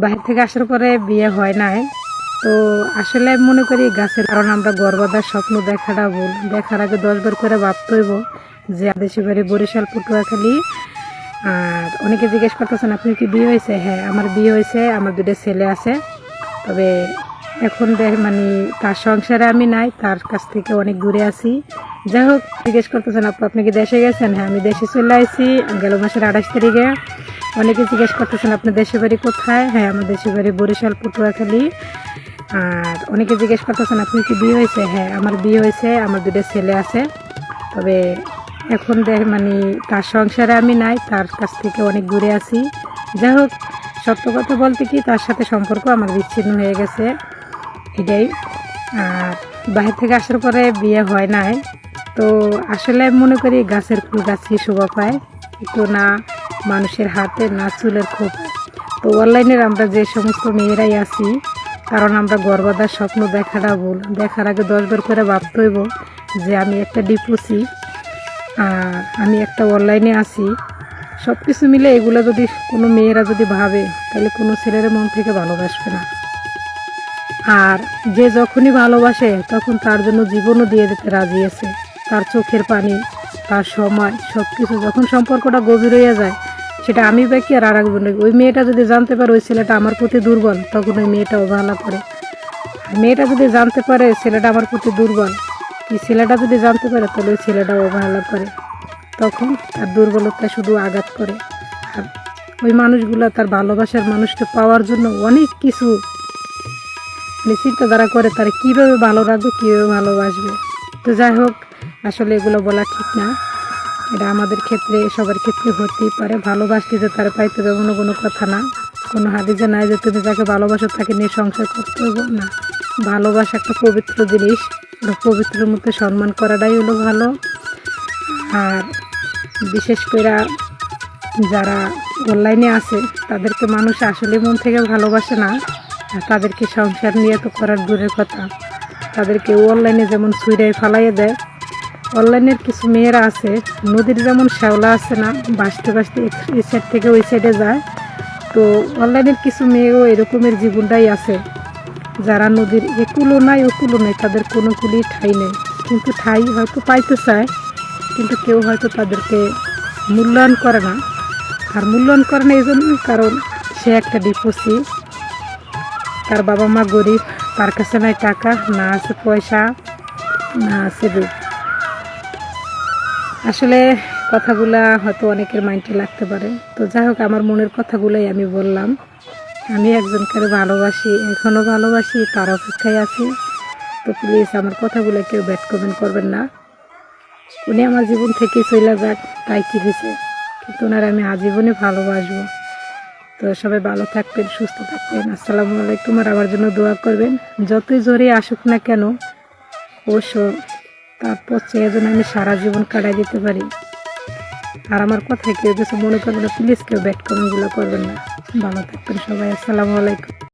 বাহির থেকে আসার পরে বিয়ে হয় নাই। তো আসলে আমি মনে করি গাছের কারণ আমরা গর্বদার স্বপ্ন দেখাটা ভুল। দেখার আগে দশবার করে ভাবতে হইব যে দেশে বাড়ি বরিশাল, পটুয়াখালী। আর অনেকে জিজ্ঞেস করতেছেন, আপনি কি বিয়ে হয়েছে? হ্যাঁ আমার বিয়ে হয়েছে, আমার দুটো ছেলে আছে। তবে এখন দেখ মানে তার সংসারে আমি নাই, তার কাছ থেকে অনেক দূরে আছি। যাই হোক, জিজ্ঞেস করতেছেন, আপু, আপনি কি দেশে গেছেন? হ্যাঁ আমি দেশে চলে আসছি গেল মাসের আঠাশ তারিখে। অনেকে জিজ্ঞেস করতেছেন, আপনার দেশের বাড়ি কোথায়? হ্যাঁ আমার দেশের বাড়ি বরিশাল, পটুয়াখালী। আর অনেকে জিজ্ঞেস করতেছেন, আপনি কি বিয়ে হয়েছে? হ্যাঁ আমার বিয়ে হয়েছে, আমার দুটো ছেলে আছে। তবে এখন দেখ মানে তার সংসারে আমি নাই, তার কাছ থেকে অনেক দূরে আছি। যাই হোক, সত্য কথা বলতে কি, তার সাথে সম্পর্ক আমার বিচ্ছিন্ন হয়ে গেছে। এটাই। আর বাহির থেকে আসার পরে বিয়ে হয় নাই। তো আসলে মনে করি গাছের ফুল গাছই শোভা পায়। তো না মানুষের হাতে না চুলের খোপ তো অনলাইনের আমরা যে সমস্ত মেয়েরাই আছি, কারণ আমরা গর্বাদার স্বপ্ন দেখাটা ভুল। দেখার আগে দশবার করে ভাবতে হইব যে আমি একটা ডিপুসি আমি একটা অনলাইনে আছি। সব কিছু মিলে এগুলো যদি কোনো মেয়েরা যদি ভাবে, তাহলে কোনো ছেলের মন থেকে ভালোবাসবে না। আর যে যখনই ভালোবাসে, তখন তার জন্য জীবনও দিয়ে দিতে রাজি আছে। তার চোখের পানি, তার সময় সব কিছু যখন সম্পর্কটা গভীর হয়ে যায় সেটা আমি বা কি আর আর একজন ওই মেয়েটা যদি জানতে পারে ওই ছেলেটা আমার প্রতি দুর্বল, তখন ওই মেয়েটা অবহেলা করে। মেয়েটা যদি জানতে পারে ছেলেটা আমার প্রতি দুর্বল, কি ছেলেটা যদি জানতে পারে তাহলে ওই ছেলেটা অবহেলা করে। তখন তার দুর্বলতা শুধু আঘাত করে। আর ওই মানুষগুলো তার ভালোবাসার মানুষকে পাওয়ার জন্য অনেক কিছু মানে চিন্তাধারা করে, তারা কীভাবে ভালো রাখবে, কীভাবে ভালোবাসবে। তো যাই হোক, আসলে এগুলো বলা ঠিক না। এটা আমাদের ক্ষেত্রে, সবার ক্ষেত্রে হতেই পারে। ভালোবাসতে যে তারা পাইতে এমনও কোনো কথা না। কোনো হাদিজে নাই যে তুমি যাকে ভালোবাসো তাকে নিয়ে সংসার করতে হবে, না। ভালোবাসা একটা পবিত্র জিনিস। ওটা পবিত্রের মধ্যে সম্মান করাটাই হলো ভালো। আর বিশেষ করে যারা অনলাইনে আছে, তাদেরকে মানুষ আসলে মন থেকে ভালোবাসে না। তাদেরকে সংসার নিয়ে তো করার দূরের কথা। তাদেরকে অনলাইনে যেমন ছুঁড়াই ফালাইয়ে দেয় অনলাইনের কিছু মেয়েরা আছে, নদীর যেমন শ্যাওলা আছে না বাঁচতে বাঁচতে এই সাইড থেকে ওই সাইডে যায়। তো অনলাইনের কিছু মেয়েও এরকমের জীবনটাই আছে। যারা নদীর একুলো নাই ওকুলো নেই, তাদের কোনো কুলি ঠাই নেই। কিন্তু ঠাই হয়তো পাইতে চায়, কিন্তু কেউ হয়তো তাদেরকে মূল্যায়ন করে না। আর মূল্যায়ন করে না এই জন্য কারণ সে একটা ডিপোসি। তার বাবা মা গরিব, তার কাছে নাই টাকা, না আছে পয়সা, না আছে রূপ আসলে কথাগুলা হয়তো অনেকের মাইন্ডে লাগতে পারে। তো যাই হোক, আমার মনের কথাগুলোই আমি বললাম। আমি একজনকে ভালোবাসি এখনও ভালোবাসি, তার অপেক্ষায় আছি। তো প্লিজ আমার কথাগুলো কেউ ব্যাড কমেন্ট করবেন না। উনি আমার জীবন থেকে চলে যাক, তাই কি হয়েছে? কিন্তু ওনার আমি আজীবনে ভালোবাসবো। তো সবাই ভালো থাকবেন, সুস্থ থাকবেন। আসসালামু আলাইকুম, আর আমার জন্য দোয়া করবেন। যতই জোরে আসুক না কেন, অবশ্য তারপর চেয়ে যেন আমি সারা জীবন কাটাই দিতে পারি। আর আমার কথা কেউ কিছু মনে করবে না প্লিজ কেউ ব্যাড কমেন্টগুলো করবেন না। ভালো থাকবেন সবাই, আসসালামু আলাইকুম।